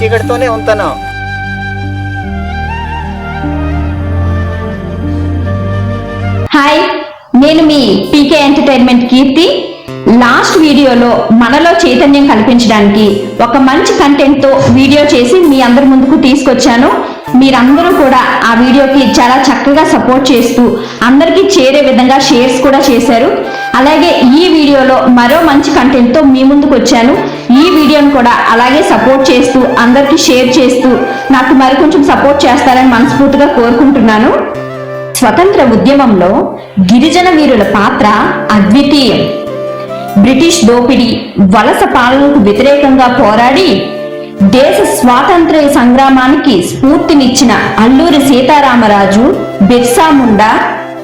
చీకటితోనే ఉంటాను. హాయ్ నేను మీ పీకే ఎంటర్టైన్మెంట్ కీర్తి. లాస్ట్ వీడియోలో మనలో చైతన్యం కల్పించడానికి ఒక మంచి కంటెంట్తో వీడియో చేసి మీ అందరి ముందుకు తీసుకొచ్చాను. మీరందరూ కూడా ఆ వీడియోకి చాలా చక్కగా సపోర్ట్ చేస్తూ అందరికీ చేరే విధంగా షేర్స్ కూడా చేశారు. అలాగే ఈ వీడియోలో మరో మంచి కంటెంట్తో మీ ముందుకు వచ్చాను. ఈ వీడియోను కూడా అలాగే సపోర్ట్ చేస్తూ అందరికీ షేర్ చేస్తూ నాకు మరి కొంచెం సపోర్ట్ చేస్తారని మనస్ఫూర్తిగా కోరుకుంటున్నాను. స్వతంత్ర ఉద్యమంలో గిరిజన వీరుల పాత్ర అద్వితీయం. బ్రిటిష్ దోపిడీ వలస పాలనకు వ్యతిరేకంగా పోరాడి దేశ స్వాతంత్ర్య సంగ్రామానికి స్ఫూర్తినిచ్చిన అల్లూరి సీతారామరాజు బిర్సా ముండా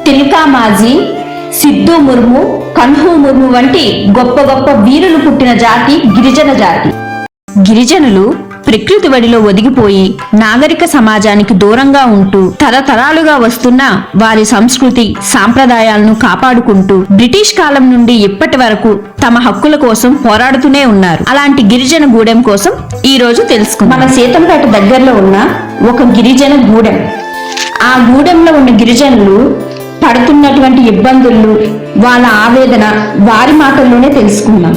తిల్కామాజీ సిద్ధు ముర్ము కన్హు ముర్ము వంటి గొప్ప గొప్ప వీరులు పుట్టిన జాతి గిరిజన జాతి. గిరిజనులు ప్రకృతి వడిలో ఒదిగిపోయి నాగరిక సమాజానికి దూరంగా ఉంటూ తరతరాలుగా వస్తున్న వారి సంస్కృతి సాంప్రదాయాలను కాపాడుకుంటూ బ్రిటిష్ కాలం నుండి ఇప్పటి వరకు తమ హక్కుల కోసం పోరాడుతూనే ఉన్నారు. అలాంటి గిరిజన గూడెం కోసం ఈ రోజు తెలుసుకుందాం. మన సీతంపేట దగ్గరలో ఉన్న ఒక గిరిజన గూడెం. ఆ గూడెంలో ఉన్న గిరిజనులు పడుతున్నటువంటి ఇబ్బందులు వాళ్ళ ఆవేదన వారి మాటల్లోనే తెలుసుకుందాం.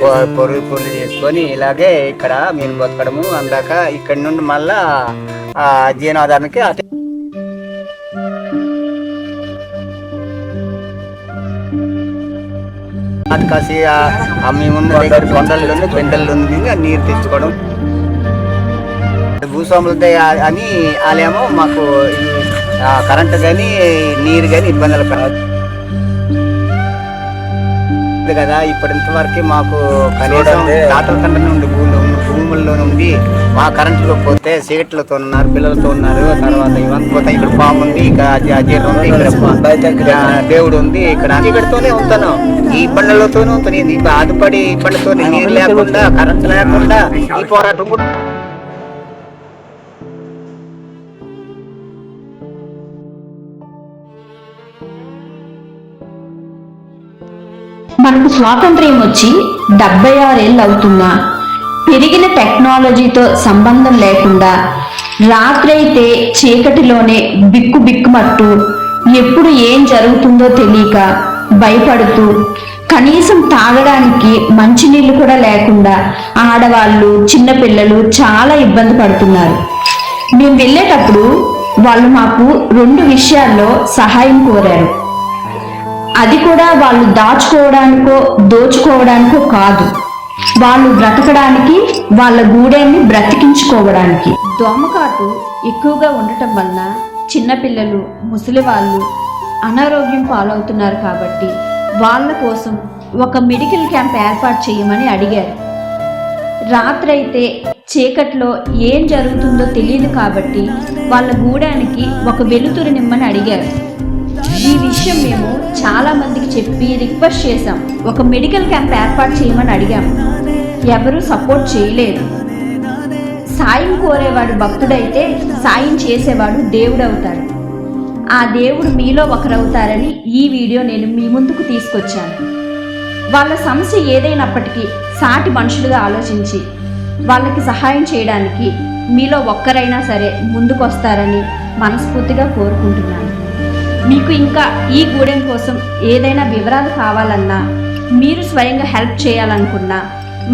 పొరుగు పొరుగు చేసుకొని ఇలాగే ఇక్కడ మేము బతకడము. అందాక ఇక్కడ నుండి మళ్ళా ఆ జీవనాధారానికి అటే అటు కాసి ఆ- మేమున్న దగ్గర కొండలు పెండల్లో ఉంది నీరు తెచ్చుకోవడం. భూస్వాములతో అని వాళ్ళేమో మాకు కరెంటు కానీ నీరు కానీ ఇబ్బందులు కాదు ఉంది కదా ఇప్పటి ఇంతవరకు మాకు కనీసం తాతల తండ్రి నుండి భూములు భూముల్లో నుండి మా కరెంట్లో పోతే సీట్లతో ఉన్నారు పిల్లలతో ఉన్నారు. తర్వాత ఇవన్నీ పోతే ఇక్కడ పాము ఉంది ఇక అజీర్ణం ఉంది ఇక్కడ దేవుడు ఉంది ఇక్కడ ఇక్కడితోనే ఉంటాను ఈ బండలతోనే ఉంటాను ఈ బండతో నీరు లేకుండా కరెంట్ లేకుండా ఈ పోరాటం కూడా మనకు స్వాతంత్ర్యం వచ్చి డెబ్బై ఆరేళ్ళు అవుతున్నా పెరిగిన టెక్నాలజీతో సంబంధం లేకుండా రాత్రైతే చీకటిలోనే బిక్కు బిక్కుమట్టు ఎప్పుడు ఏం జరుగుతుందో తెలియక భయపడుతూ కనీసం తాగడానికి మంచినీళ్ళు కూడా లేకుండా ఆడవాళ్ళు చిన్నపిల్లలు చాలా ఇబ్బంది పడుతున్నారు. మేము వెళ్ళేటప్పుడు వాళ్ళు మాకు రెండు విషయాల్లో సహాయం కోరారు. అది కూడా వాళ్ళు దాచుకోవడానికో దోచుకోవడానికో కాదు. వాళ్ళు బ్రతకడానికి వాళ్ళ గూడెన్ని బ్రతికించుకోవడానికి. దోమకాటు ఎక్కువగా ఉండటం వలన చిన్నపిల్లలు ముసలి వాళ్ళు అనారోగ్యం పాలవుతున్నారు కాబట్టి వాళ్ళ కోసం ఒక మెడికల్ క్యాంప్ ఏర్పాటు చేయమని అడిగారు. రాత్రైతే చీకట్లో ఏం జరుగుతుందో తెలియదు కాబట్టి వాళ్ళ గూడానికి ఒక వెలుతురు నిమ్మని అడిగారు. ఈ విషయం మేము చాలా మందికి చెప్పి రిక్వెస్ట్ చేశాం. ఒక మెడికల్ క్యాంప్ ఏర్పాటు చేయమని అడిగాము ఎవరూ సపోర్ట్ చేయలేదు. సాయం కోరేవాడు భక్తుడైతే సాయం చేసేవాడు దేవుడు అవుతాడు ఆ దేవుడు మీలో ఒకరవుతారని ఈ వీడియో నేను మీ ముందుకు తీసుకొచ్చాను. వాళ్ళ సమస్య ఏదైనప్పటికీ సాటి మనుషులుగా ఆలోచించి వాళ్ళకి సహాయం చేయడానికి మీలో ఒక్కరైనా సరే ముందుకొస్తారని మనస్ఫూర్తిగా కోరుకుంటున్నాను. మీకు ఇంకా ఈ గూడెం కోసం ఏదైనా వివరాలు కావాలన్నా మీరు స్వయంగా హెల్ప్ చేయాలనుకున్నా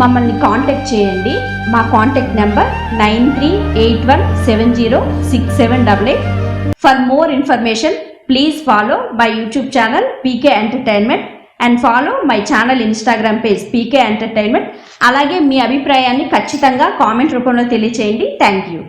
మమ్మల్ని కాంటాక్ట్ చేయండి. మా contact number nine three eight one seven zero six seven double eight. For more information please follow my YouTube channel PK entertainment and follow my channel Instagram page PK entertainment. అలాగే మీ అభిప్రాయాన్ని ఖచ్చితంగా comment రూపంలో తెలియచేయండి. Thank you.